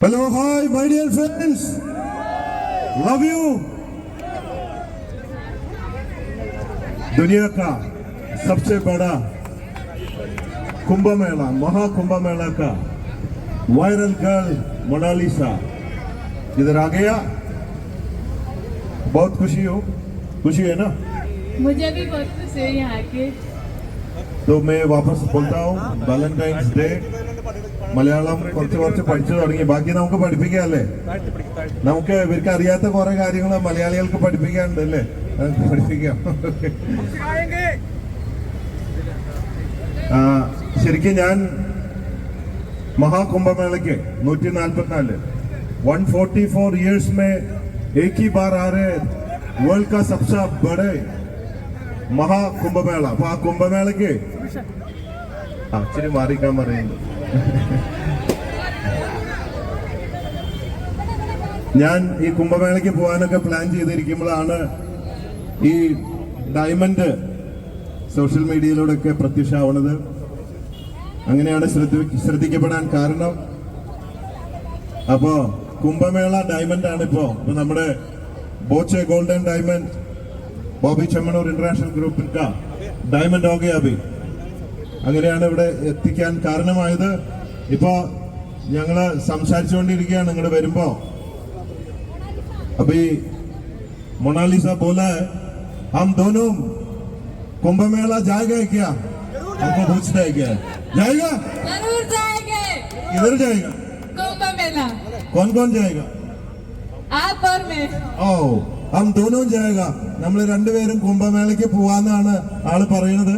Hello भाई my dear friends love you दुनिया का सबसे बड़ा कुंभ मेला महाकुंभ मेला का वायरल गर्ल मोनालिसा। इधर आ गया। बहुत खुशी हो। खुशी है ना? मुझे भी बहुत खुशी है यहाँ के। तो मैं वापस बोलता हूँ वैलेंटाइंस डे മലയാളം കുറച്ച് കുറച്ച് പഠിച്ചു തുടങ്ങി ബാക്കി നമുക്ക് പഠിപ്പിക്കാല്ലേ നമുക്ക് ഇവർക്ക് അറിയാത്ത കുറെ കാര്യങ്ങൾ മലയാളികൾക്ക് പഠിപ്പിക്കാനുണ്ട് അല്ലേ നമുക്ക് പഠിപ്പിക്കാം ആ, ശരിക്കും ഞാൻ महाकुंभमेले നൂറ്റി നാൽപ്പത്തിനാല് वन फोर्टी फोर ईयर्स में एक ही बार आ रहे वर्ल्ड का सबसे बड़े മഹാകുംഭമേള അപ്പൊ ആ കുംഭമേളക്ക് ആ ഇച്ചിരി മാറിക്കാൻ പറയുന്നു ഞാൻ ഈ കുംഭമേളയ്ക്ക് പോകാനൊക്കെ പ്ലാൻ ചെയ്തിരിക്കുമ്പോഴാണ് ഈ ഡയമണ്ട് സോഷ്യൽ മീഡിയയിലൂടെയൊക്കെ പ്രത്യക്ഷമാവുന്നത്. അങ്ങനെയാണ് ശ്രദ്ധ ശ്രദ്ധിക്കപ്പെടാൻ കാരണം. അപ്പോ കുംഭമേള ഡയമണ്ട് ആണ് ഇപ്പോ. ഇപ്പൊ നമ്മുടെ Boche golden diamond Boby Chemmanur international ഗ്രൂപ്പിന്റെ ഡയമണ്ട് ഓകെ അങ്ങനെയാണ് ഇവിടെ എത്തിക്കാൻ കാരണമായത് ഇപ്പോ ഞങ്ങള് സംസാരിച്ചുകൊണ്ടിരിക്കുകയാണ് നിങ്ങൾ വരുമ്പോ अभी मोनालिसा बोला है हम दोनों कुंभ मेला जाएगा क्या हमको पूछना है क्या जाएगा जरूर जाएंगे किधर जाएगा कुंभ मेला कौन कौन जाएगा आप और मैं ഓ ഹം ദോനോ ജായക നമ്മൾ രണ്ടുപേരും കുംഭമേളയ്ക്ക് പോവാന്നാണ് ആള് പറയുന്നത്